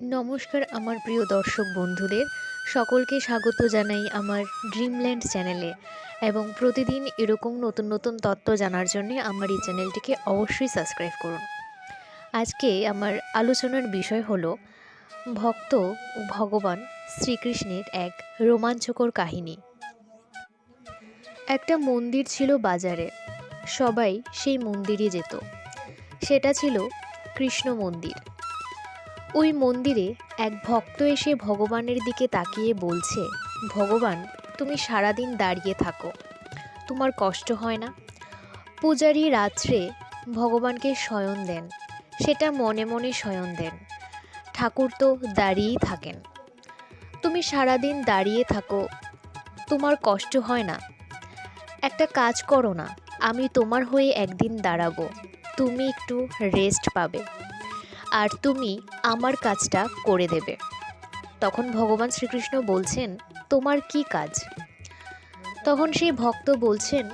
নমস্কার আমার প্রিয় দর্শক বন্ধুদের, সকলকে স্বাগত জানাই আমার ড্রিমল্যান্ড চ্যানেলে এবং প্রতিদিন এরকম নতুন নতুন তত্ত্ব জানার জন্য আমার এই চ্যানেলটিকে অবশ্যই সাবস্ক্রাইব করুন। আজকে আমার আলোচনার বিষয় হলো, ভক্ত ও ভগবান শ্রীকৃষ্ণের এক রোমাঞ্চকর কাহিনী। একটা মন্দির ছিল বাজারে, সবাই সেই মন্দিরে যেত। সেটা ছিল কৃষ্ণ মন্দির। ওই মন্দিরে এক ভক্ত এসে ভগবানের দিকে তাকিয়ে বলছে, ভগবান, তুমি সারাদিন দাঁড়িয়ে থাকো। তোমার কষ্ট হয় না? পূজারী রাত্রে ভগবানকে শয়ন দেন। সেটা মনে মনে শয়ন দেন। ঠাকুর তো দাঁড়িয়েই থাকেন। তুমি সারাদিন দাঁড়িয়ে থাকো, তোমার কষ্ট হয় না। একটা কাজ করো না, আমি তোমার হয়ে একদিন দাঁড়াবো। তুমি একটু রেস্ট পাবে। আর তুমি আমার কাজটা করে দেবে। তখন ভগবান শ্রীকৃষ্ণ বলছেন, তোমার কি কাজ? তখন সেই ভক্ত বলছেন,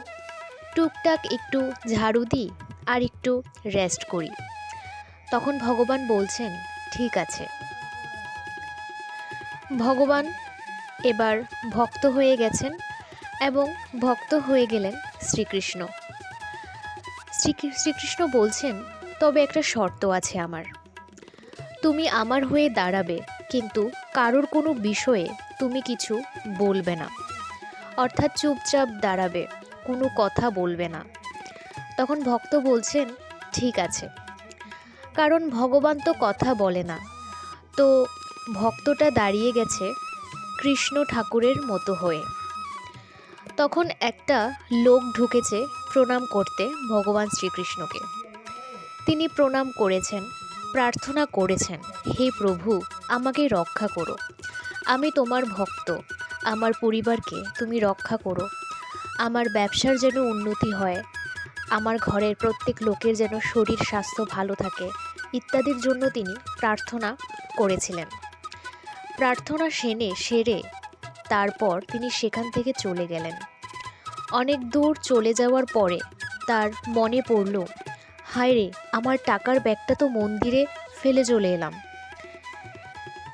টুকটাক একটু ঝাড়ু দিই আর একটু রেস্ট করি। তখন ভগবান বলছেন, ঠিক আছে। ভগবান এবার ভক্ত হয়ে গেছেন এবং ভক্ত হয়ে গেলেন শ্রীকৃষ্ণ। শ্রী- শ্রীকৃষ্ণ বলছেন, তবে একটা শর্ত আছে আমার। তুমি আমার হয়ে দাঁড়াবে, কিন্তু কারোর কোনো বিষয়ে তুমি কিছু বলবে না। অর্থাৎ চুপচাপ দাঁড়াবে, কোনো কথা বলবে না। তখন ভক্ত বলছেন, ঠিক আছে। কারণ ভগবান তো কথা বলে না। তো ভক্তটা দাঁড়িয়ে গেছে কৃষ্ণ ঠাকুরের মতো হয়ে। তখন একটা লোক ঢুকেছে প্রণাম করতে ভগবান শ্রীকৃষ্ণকে। তিনি প্রণাম করেছেন। প্রার্থনা করেছেন, হে প্রভু, আমাকে রক্ষা করো। আমি তোমার ভক্ত। আমার পরিবারকে তুমি রক্ষা করো। আমার ব্যবসার যেন উন্নতি হয়। আমার ঘরের প্রত্যেক লোকের যেন শরীর, স্বাস্থ্য ভালো থাকে। ইত্যাদির জন্য তিনি প্রার্থনা করেছিলেন। প্রার্থনা সেনে সেরে তারপর তিনি সেখান থেকে চলে গেলেন। অনেক দূর চলে যাওয়ার পরে তার মনে পড়ল হায় রে, আমার টাকার ব্যাগটা তো মন্দিরে ফেলে চলে এলাম।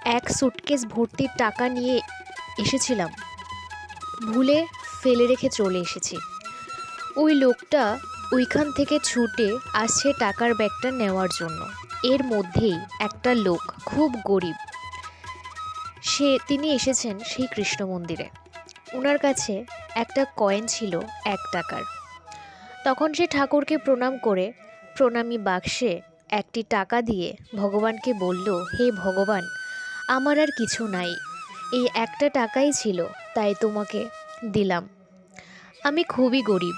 এক সুটকেস ভর্তি টাকা নিয়ে এসেছিলাম। ভুলে ফেলে রেখে চলে এসেছি। ওই লোকটা ওইখান থেকে ছুটে আসছে টাকার ব্যাগটা নেওয়ার জন্য। এর মধ্যেই একটা লোক খুব গরিব। সে, তিনি এসেছেন সেই কৃষ্ণ মন্দিরে। ওনার কাছে একটা কয়েন ছিল এক টাকার। তখন সে ঠাকুরকে প্রণাম করে প্রণামী বাক্সে একটি টাকা দিয়ে ভগবানকে বলল, হে ভগবান, আমার আর কিছু নাই। এই একটা টাকাই ছিল, তাই তোমাকে দিলাম। আমি খুবই গরিব,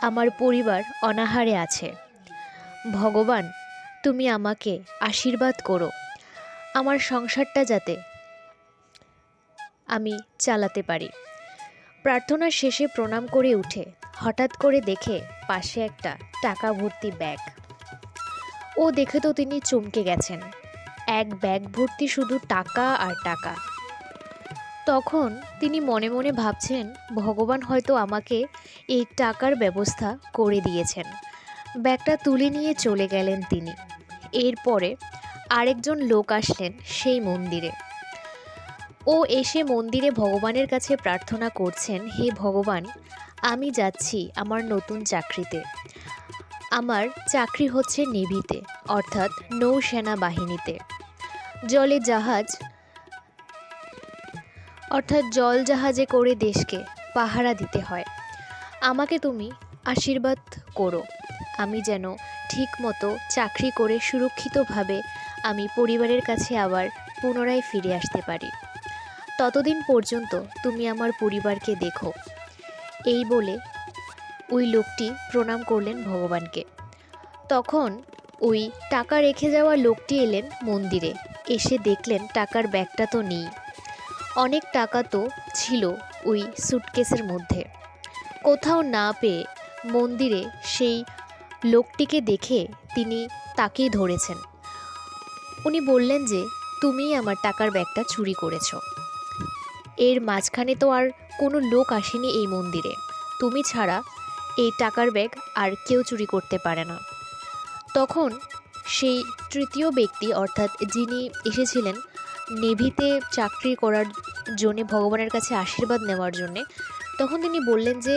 আমার পরিবার অনাহারে আছে। ভগবান, তুমি আমাকে আশীর্বাদ করো। আমার সংসারটা যাতে আমি চালাতে পারি। প্রার্থনা শেষে প্রণাম করে উঠে হঠাৎ করে দেখে পাশে একটা টাকা ভর্তি ব্যাগ। ও দেখে তো তিনি চমকে গেছেন। এক ব্যাগ ভর্তি শুধু টাকা আর টাকা। তখন তিনি মনে মনে ভাবছেন, ভগবান হয়তো আমাকে এই টাকার ব্যবস্থা করে দিয়েছেন। ব্যাগটা তুলে নিয়ে চলে গেলেন তিনি। এরপরে আরেকজন লোক আসলেন সেই মন্দিরে। ও এসে মন্দিরে ভগবানের কাছে প্রার্থনা করছেন, হে ভগবান, আমি যাচ্ছি আমার নতুন চাকরিতে। আমার চাকরি হচ্ছে নেভিতে, অর্থাৎ নৌসেনা বাহিনীতে জলে জাহাজ, অর্থাৎ জল জাহাজে করে দেশকে পাহারা দিতে হয়। আমাকে তুমি আশীর্বাদ করো। আমি যেন ঠিক মতো চাকরি করে সুরক্ষিতভাবে আমি পরিবারের কাছে আবার পুনরায় ফিরে আসতে পারি। ততদিন পর্যন্ত তুমি আমার পরিবারকে দেখো। এই বলে ওই লোকটি প্রণাম করলেন ভগবানকে। তখন ওই টাকা রেখে যাওয়া লোকটি এলেন মন্দিরে। এসে দেখলেন টাকার ব্যাগটা তো নেই। অনেক টাকা তো ছিল ওই সুটকেসের মধ্যে। কোথাও না পেয়ে মন্দিরে সেই লোকটিকে দেখে তিনি তাকেই ধরেছেন। উনি বললেন যে, তুমিই আমার টাকার ব্যাগটা চুরি করেছ। এর মাঝখানে তো আর কোনো লোক আসেনি এই মন্দিরে। তুমি ছাড়া এই টাকার ব্যাগ আর কেউ চুরি করতে পারে না। তখন সেই তৃতীয় ব্যক্তি, অর্থাৎ যিনি এসেছিলেন, নেভিতে চাকরি করার জন্যে ভগবানের কাছে আশীর্বাদ নেওয়ার জন্যে, তখন তিনি বললেন যে,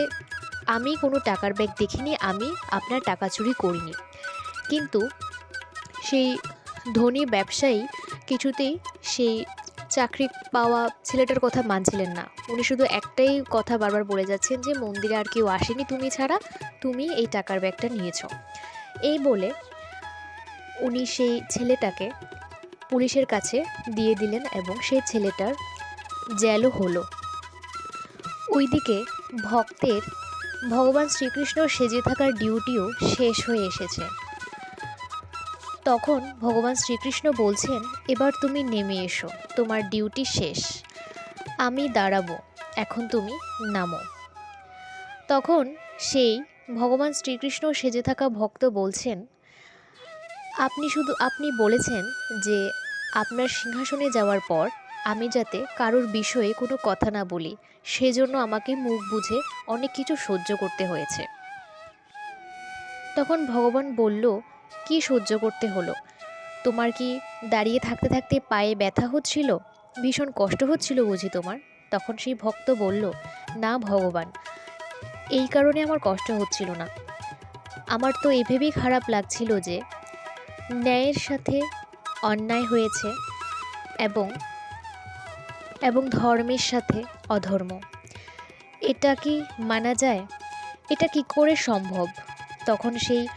আমি কোনো টাকার ব্যাগ দেখিনি, আমি আপনার টাকা চুরি করিনি। কিন্তু সেই ধনী ব্যবসায়ী কিছুতেই সেই চাকরি পাওয়া ছেলেটার কথা মানছিলেন না। উনি শুধু একটাই কথা বারবার বলে যাচ্ছেন যে, মন্দিরে আর কেউ আসেনি তুমি ছাড়া, তুমি এই টাকার ব্যাগটা নিয়েছো। এই বলে উনি সেই ছেলেটাকে পুলিশের কাছে দিয়ে দিলেন এবং সেই ছেলেটার জেলও হলো। ওইদিকে ভক্তের, ভগবান শ্রীকৃষ্ণ সেজে থাকার ডিউটিও শেষ হয়ে এসেছে। তখন ভগবান শ্রীকৃষ্ণ বলছেন, এবার তুমি নেমে এসো, তোমার ডিউটি শেষ। আমি দাঁড়াবো, এখন তুমি নামো। তখন সেই ভগবান শ্রীকৃষ্ণ সেজে থাকা ভক্ত বলছেন, আপনি শুধু, আপনি বলেছেন যে আপনার সিংহাসনে যাওয়ার পর আমি যাতে কারোর বিষয়ে কোনো কথা না বলি, সেজন্য আমাকে মুখ বুঝে অনেক কিছু সহ্য করতে হয়েছে। তখন ভগবান বলল কি সহ্য করতে হলো? তোমার কি দাঁড়িয়ে থাকতে থাকতে পায়ে ব্যথা হচ্ছিল? ভীষণ কষ্ট হচ্ছিল বুঝি তোমার? তখন সেই ভক্ত বলল, না ভগবান, এই কারণে আমার কষ্ট হচ্ছিল না। আমার তো এই ভেবেই খারাপ লাগছিল যে ন্যায়ের সাথে অন্যায় হয়েছে এবং এবং ধর্মের সাথে অধর্ম। এটা কি মানা যায়? এটা কি করে সম্ভব? তখন সেই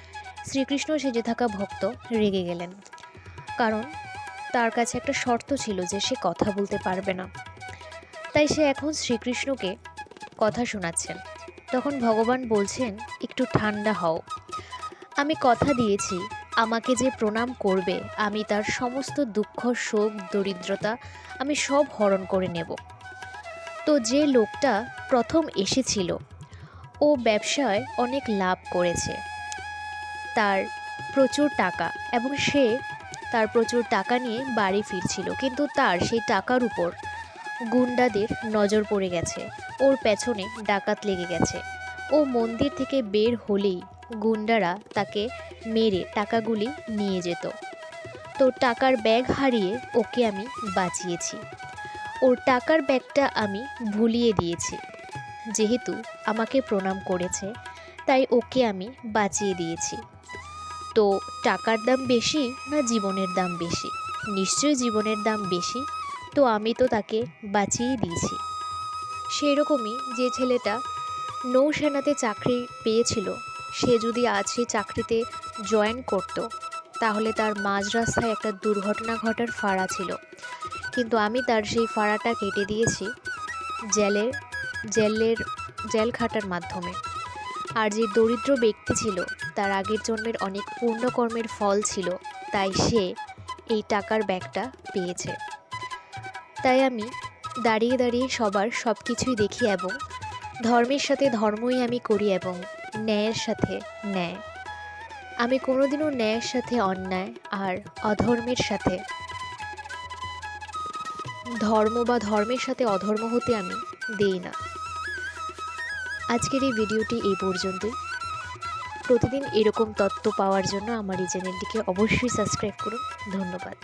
শ্রীকৃষ্ণ সেজে থাকা ভক্ত রেগে গেলেন। কারণ তার কাছে একটা শর্ত ছিল যে সে কথা বলতে পারবে না। তাই সে এখন শ্রীকৃষ্ণকে কথা শোনাচ্ছেন। তখন ভগবান বলছেন, একটু ঠান্ডা হও। আমি কথা দিয়েছি, আমাকে যে প্রণাম করবে, আমি তার সমস্ত দুঃখ, শোক, দরিদ্রতা, আমি সব হরণ করে নেব। তো যে লোকটা প্রথম এসেছিল, ও ব্যবসায় অনেক লাভ করেছে। তার প্রচুর টাকা এবং সে তার প্রচুর টাকা নিয়ে বাড়ি ফিরছিল। কিন্তু তার সেই টাকার উপর গুন্ডাদের নজর পড়ে গেছে। ওর পেছনে ডাকাত লেগে গেছে। ও মন্দির থেকে বের হলেই গুন্ডারা তাকে মেরে টাকাগুলি নিয়ে যেত। তো টাকার ব্যাগ হারিয়ে ওকে আমি বাঁচিয়েছি। ওর টাকার ব্যাগটা আমি ভুলিয়ে দিয়েছি। যেহেতু আমাকে প্রণাম করেছে তাই ওকে আমি বাঁচিয়ে দিয়েছি। তো টাকার দাম বেশি না জীবনের দাম বেশি? নিশ্চয়ই জীবনের দাম বেশি, তো আমি তো তাকে বাঁচিয়ে দিয়েছি। সেই রকমই যে ছেলেটা নৌসেনাতে চাকরি পেয়েছিল, সে যদি আজ সেই চাকরিতে জয়েন করত, তাহলে তার মাঝ রাস্তায় একটা দুর্ঘটনা ঘটার ফাড়া ছিল। কিন্তু আমি তার সেই ফাড়াটা কেটে দিয়েছি জেলের জেলের, জেল খাটার মাধ্যমে। আর যে দরিদ্র ব্যক্তি ছিল, তার আগের জন্মের অনেক পূর্ণকর্মের ফল ছিল, তাই সে এই টাকার ব্যাগটা পেয়েছে। তাই আমি দাঁড়িয়ে দাঁড়িয়ে সবার সব কিছুই দেখি এবং ধর্মের সাথে ধর্মই আমি করি এবং ন্যায়ের সাথে ন্যায়। আমি কোনোদিনও ন্যায়ের সাথে অন্যায় আর অধর্মের সাথে ধর্ম বা ধর্মের সাথে অধর্ম হতে আমি দেই না। আজকের এই ভিডিওটি এই পর্যন্তই। প্রতিদিন এরকম তথ্য পাওয়ার জন্য আমার এই চ্যানেলটিকে অবশ্যই সাবস্ক্রাইব করুন। ধন্যবাদ।